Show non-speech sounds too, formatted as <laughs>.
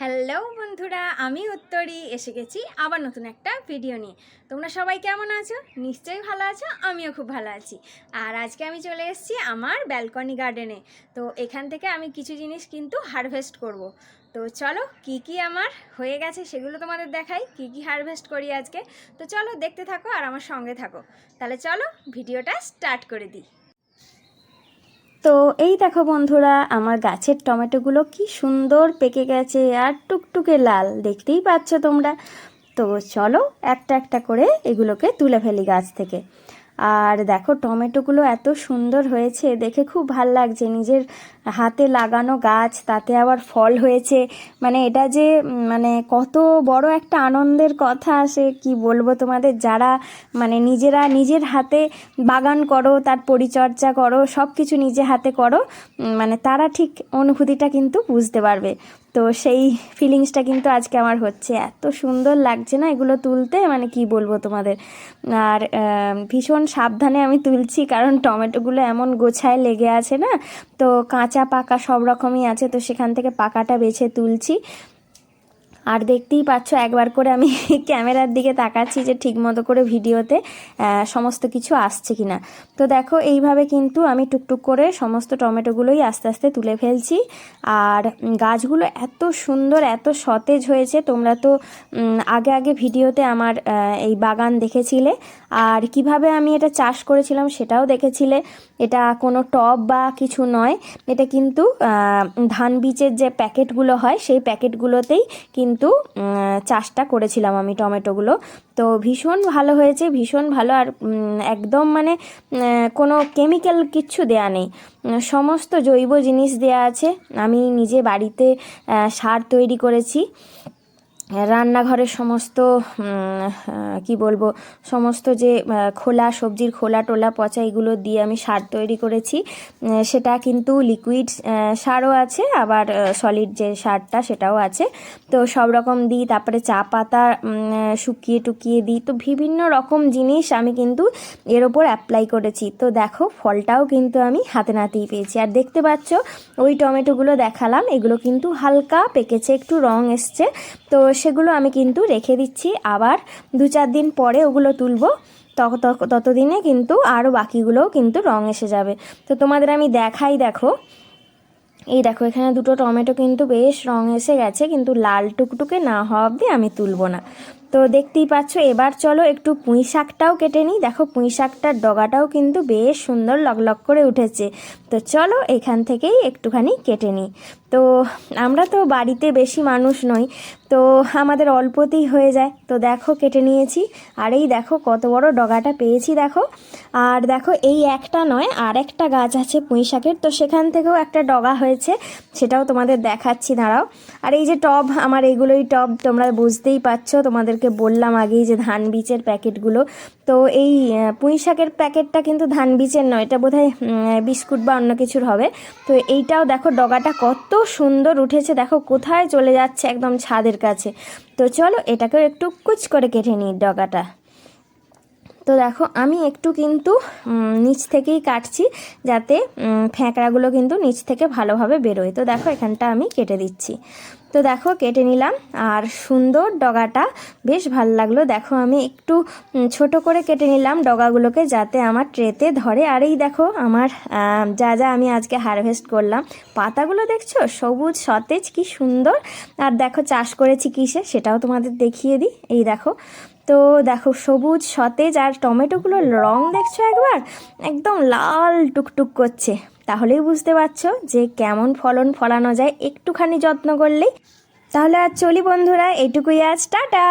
Hello বন্ধুরা, আমি উত্তরি। এসে গেছি আবার নতুন একটা ভিডিও নিয়ে। তোমরা সবাই কেমন আছো? নিশ্চয়ই ভালো আছো, আমিও খুব ভালো আছি। আর আজকে আমি চলে এসেছি আমার ব্যালকনি গার্ডেনে তো এখান থেকে আমি কিছু জিনিস কিন্তু হারভেস্ট করব। তো চলো, কি কি আমার হয়ে গেছে সেগুলো তোমাদের দেখাই, কি কি হারভেস্ট করি আজকে। তো চলো দেখতে থাকো আর আমার সঙ্গে থাকো। তাহলে চলো ভিডিওটা স্টার্ট করে দিই। তো এই দেখো বন্ধুরা, আমার গাছের টমেটোগুলো কি সুন্দর পেকে গেছে আর টুকটুকে লাল, দেখতেই পাচ্ছ তোমরা। তো চলো একটা একটা করে এগুলোকে তুলে ফেলি গাছ থেকে। আর দেখো, টমেটোগুলো এত সুন্দর হয়েছে, দেখে খুব ভালো লাগছে। নিজের হাতে লাগানো গাছ, তাতে আবার ফল হয়েছে। মানে এটা যে মানে কত বড় একটা আনন্দের কথা সে কি বলব তোমাদের? যারা মানে নিজেরা নিজের হাতে বাগান করো, তার পরিচর্যা করো সব কিছু নিজে হাতে করো মানে তারা ঠিক অনুভূতিটা কিন্তু বুঝতে পারবে। তো সেই ফিলিংসটা কিন্তু আজকে আমার হচ্ছে। এত সুন্দর লাগছে না এগুলো তুলতে? মানে কি বলব তোমাদের? আর ভীষণ সাবধানে আমি তুলছি কারণ টমেটোগুলো এমন গোছায় লেগে আছে না? তো কাঁচা পাকা সব রকমই আছে, তো সেখান থেকে পাকাটা বেছে তুলছি। আর দেখতেই পাচ্ছ, একবার করে আমি <laughs> ক্যামেরার দিকে তাকাচ্ছি যে ঠিক মতো করে ভিডিওতে সমস্ত কিছু আসছে কিনা। তো দেখো, এইভাবে কিন্তু আমি টুকটুক করে সমস্ত টমেটোগুলোই আস্তে আস্তে তুলে ফেলছি। আর গাছগুলো এত সুন্দর, এত সতেজ হয়েছে। তোমরা তো আগে আগে ভিডিওতে আমার এই বাগান দেখেছিলে। আর কীভাবে আমি এটা চাষ করেছিলাম সেটাও দেখেছিলে। এটা কোনো টব বা কিছু নয়। এটা কিন্তু ধান বীজের যে প্যাকেটগুলো হয়, সেই প্যাকেটগুলোতেই কিন্তু উম, চাষটা করেছিলাম আমি টমেটোগুলো। তো ভীষণ ভালো হয়েছে ভীষণ ভালো। আর একদম মানে কোনো কেমিক্যাল কিচ্ছু দেয়া নেই। সমস্ত জৈব জিনিস দেয়া আছে। আমি নিজে বাড়িতে সার তৈরি করেছি। রান্নাঘরের সমস্ত কি বলব, সমস্ত যে খোলা সবজির খোলা টোলা পচা এগুলো দিয়ে আমি সার তৈরি করেছি। সেটা কিন্তু লিকুইড সারও আছে, আবার সলিড যে সারটা সেটাও আছে। তো সব রকম দিই, তারপরে চা পাতা শুকিয়ে টুকিয়ে দিই। তো বিভিন্ন রকম জিনিস আমি কিন্তু এর ওপর অ্যাপ্লাই করেছি। তো দেখো, ফলটাও কিন্তু আমি হাতে নাতেই পেয়েছি। আর দেখতে পাচ্ছ, ওই টমেটোগুলো দেখালাম, এগুলো কিন্তু হালকা পেকেছে, একটু রং এসছে। তো সেগুলো আমি কিন্তু রেখে দিচ্ছি। আবার দু চার দিন পরে ওগুলো তুলবো তত তত- ততদিনে কিন্তু আরও বাকিগুলোও কিন্তু রং এসে যাবে। তো তোমাদের আমি দেখাই দেখো। এই দেখো, এখানে দুটো টমেটো কিন্তু বেশ রং এসে গেছে, কিন্তু লাল টুকটুকে না হওয়া অবধি আমি তুলবো না। তো দেখতেই পাচ্ছ, এবার চলো একটু পুঁই শাকটাও কেটে নিই। দেখো, পুঁই শাকটার ডগাটাও কিন্তু বেশ সুন্দর লকলক করে উঠেছে। তো চলো এখান থেকেই একটুখানি কেটে নিই। তো আমরা তো বাড়িতে বেশি মানুষ নই, তো আমাদের অল্পতেই হয়ে যায়। তো দেখো, কেটে নিয়েছি। আর এই দেখো, কত বড় ডগাটা পেয়েছি দেখো। আর দেখো, এই একটা নয়, আর একটা গাছ আছে পুঁই শাকের। তো সেখান থেকেও একটা ডগা হয়েছে, সেটাও তোমাদের দেখাচ্ছি, দাঁড়াও। আর এই যে টব, আমার এগুলোই টব, তোমরা বুঝতেই পারছ তোমাদেরকে বললাম আগেই যে ধান বীজের প্যাকেটগুলো। তো এই পুঁই শাকের প্যাকেটটা কিন্তু ধান বীজের নয় এটা উম, বিস্কুট বা অন্য কিছুর হবে। তো এইটাও দেখো ডগাটা কত সুন্দর উঠেছে দেখো কোথায় চলে যাচ্ছে একদম ছাদের কাছে। তো চলো এটাকেও একটু কুচ করে কেটে নিই ডগাটা। তো দেখো আমি একটু কিন্তু নিচ থেকেই কাটছি যাতে ফ্যাঁকড়াগুলো কিন্তু নিচ থেকে ভালোভাবে বেরোয়। তো দেখো এখানটা আমি কেটে দিচ্ছি। তো দেখো, কেটে নিলাম। আর সুন্দর ডগাটা বেশ ভালো লাগল। দেখো, আমি একটু ছোট করে কেটে নিলাম ডগাগুলোকে যাতে আমার ট্রেতে ধরে। আর এই দেখো, আমার যা যা আমি আজকে হারভেস্ট করলাম, পাতাগুলো দেখছ? সবুজ, সতেজ, কি সুন্দর। আর দেখো, চাষ করেছি কিসে সেটাও তোমাদের দেখিয়ে দিই। এই দেখো, তো দেখো, সবুজ, সতেজ আর টমেটোগুলোর রং দেখছ একবার? একদম লাল টুকটুক করছে। তাহলেই বুঝতে পারছ যে কেমন ফলন ফলানো যায়, একটুখানি যত্ন করলেই। তাহলে আর চলি বন্ধুরা, এটুকুই আজ, টাটা!